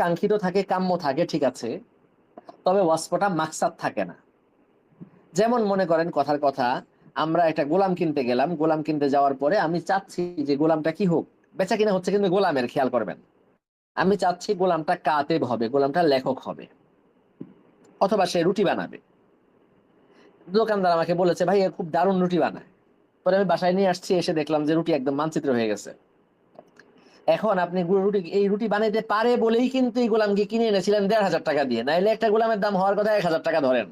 কাঙ্ক্ষিত থাকে, কাম্য থাকে, ঠিক আছে। তবে ওয়াসফটা মাকসাদ থাকে না। যেমন মনে করেন কথার কথা, আমরা একটা গোলাম কিনতে গেলাম, গোলাম কিনতে যাওয়ার পরে আমি চাচ্ছি যে গোলামটা কি হোক, বেচা কিনা হচ্ছে কিন্তু গোলামের, খেয়াল করবেন। আমি চাচ্ছি গোলামটা কাতেব হবে, গোলামটা লেখক হবে, অথবা সে রুটি বানাবে। দোকানদার আমাকে বলেছে ভাই খুব দারুণ রুটি বানায়। পরে আমি বাসায় নিয়ে আসছি, এসে দেখলাম যে রুটি একদম মানচিত্র হয়ে গেছে। এখন আপনি রুটি, এই রুটি বানাইতে পারে বলেই কিন্তু এই গোলামকে কিনে এনেছিলেন দেড় হাজার টাকা দিয়ে। নাইলে একটা গোলামের দাম হওয়ার কথা এক হাজার টাকা ধরেন।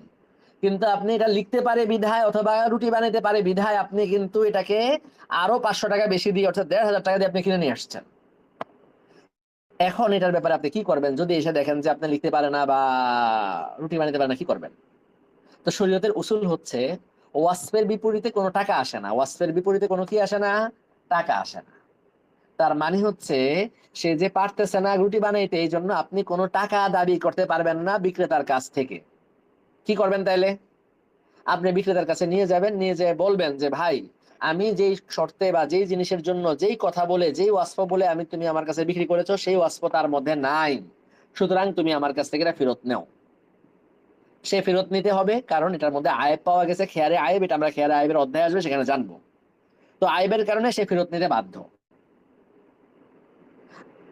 কিন্তু আপনি এটা লিখতে পারে বিধায় অথবা রুটি বানাইতে পারে বিধায় আপনি কিন্তু এটাকে আরও পাঁচশো টাকা বেশি দিয়ে অর্থাৎ দেড় হাজার টাকা দিয়ে আপনি কিনে নিয়ে আসছেন। এখন এটার ব্যাপারে আপনি কি করবেন? যদি এসে দেখেন যে আপনি লিখতে পারে না বা রুটি বানাইতে পারে না, কি করবেন? তো শরীয়তের উসুল হচ্ছে, ওয়াসফের বিপরীতে কোনো টাকা আসে না। ওয়াসফের বিপরীতে কোনো কি আসে না? টাকা আসে না। তার মানে হচ্ছে, সে যে পারতেছে না রুটি বানাইতে এই জন্য আপনি কোনো টাকা দাবি করতে পারবেন না বিক্রেতার কাছ থেকে। কি করবেন তাইলে? আপনি বিক্রেতার কাছে নিয়ে যাবেন, নিয়ে যেয়ে বলবেন যে, ভাই, আমি যেই শর্তে বা যেই জিনিসের জন্য যেই কথা বলে, যেই ওয়াসফ বলে আমি তুমি আমার কাছে বিক্রি করেছ, সেই ওয়াসফ তার মধ্যে নাই। সুতরাং তুমি আমার কাছ থেকে ফেরত নেও। সে ফেরত নিতে হবে, কারণ এটার মধ্যে আয়েব পাওয়া গেছে। খেয়ারে আয়েব, এটা আমরা খেয়ারে আয়েবের অধ্যায় আসবে, সেখানে জানব। তো আয়েবের কারণে সে ফেরত নিতে বাধ্য।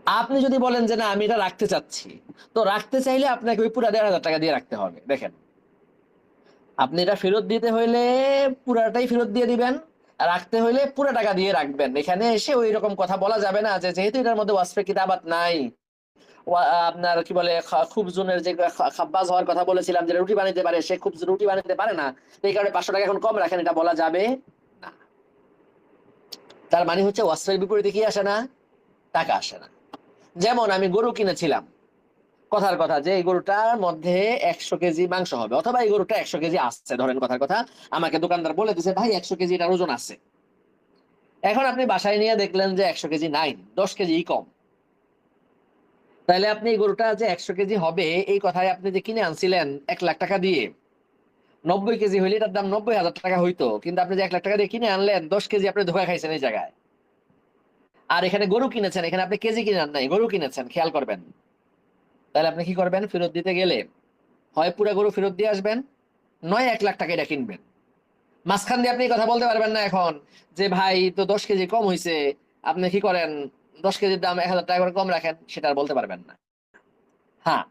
আপনি যদি বলেন যে না, আমি এটা রাখতে চাচ্ছি, তো রাখতে চাইলে আপনাকে ওই পুরা দেড় হাজার টাকা দিয়ে রাখতে হবে। দেখেন, আপনি এটা ফেরত দিতে হইলে পুরাটাই ফেরত দিয়ে দিবেন, রাখতে হইলে পুরা টাকা দিয়ে রাখবেন। এখানে এসে ওই রকম কথা বলা যাবে না যে যেহেতু এটার মধ্যে ওয়াসফে কিতাবাত নাই আপনার কি বলে খুব জুনের যে খা- খাব্বাজ হওয়ার কথা বলেছিলাম, যে রুটি বানাইতে পারে, সে খুব রুটি বানাইতে পারে না, এই কারণে পাঁচশো টাকা এখন কম রাখেন, এটা বলা যাবে না। তার মানে হচ্ছে ওয়াসফের বিপরীতে কি আসে না? টাকা আসে না। যেমন আমি গরু কিনেছিলাম। কথার কথা যে এই গরুটার মধ্যে একশো কেজি মাংস হবে অথবা এই গরুটা একশো কেজি আসছে, ধরেন কথার কথা। আমাকে দোকানদার বলে দিছে, ভাই, একশো কেজি এটার ওজন আছে। এখন আপনি বাসায় নিয়ে দেখলেন যে একশো কেজি নাই, দশ কেজি কম। তাহলে আপনি এই গরুটা যে একশো কেজি হবে, এই কথায় আপনি যে কিনে আনছিলেন এক লাখ টাকা দিয়ে, নব্বই কেজি হইলে এটার দাম নব্বই হাজার টাকা হইতো, কিন্তু আপনি যে এক লাখ টাকা দিয়ে কিনে আনলেন, দশ কেজি আপনি ধোকা খাইছেন এই জায়গায়। আর এখানে গরু কিনেছেন, এখানে আপনি কেজি কিনে নাই, গরু কিনেছেন, খেয়াল করবেন। তাহলে আপনি কি করবেন? ফেরত দিতে গেলে হয় পুরো গরু ফেরত দিয়ে আসবেন, নয় এক লাখ টাকা এটা কিনবেন। মাঝখান দিয়ে আপনি কথা বলতে পারবেন না এখন যে, ভাই, তো দশ কেজি কম হয়েছে আপনি কি করেন? দশ কেজির দাম এক হাজার টাকা করে কম রাখেন, সেটা আর বলতে পারবেন না। হ্যাঁ।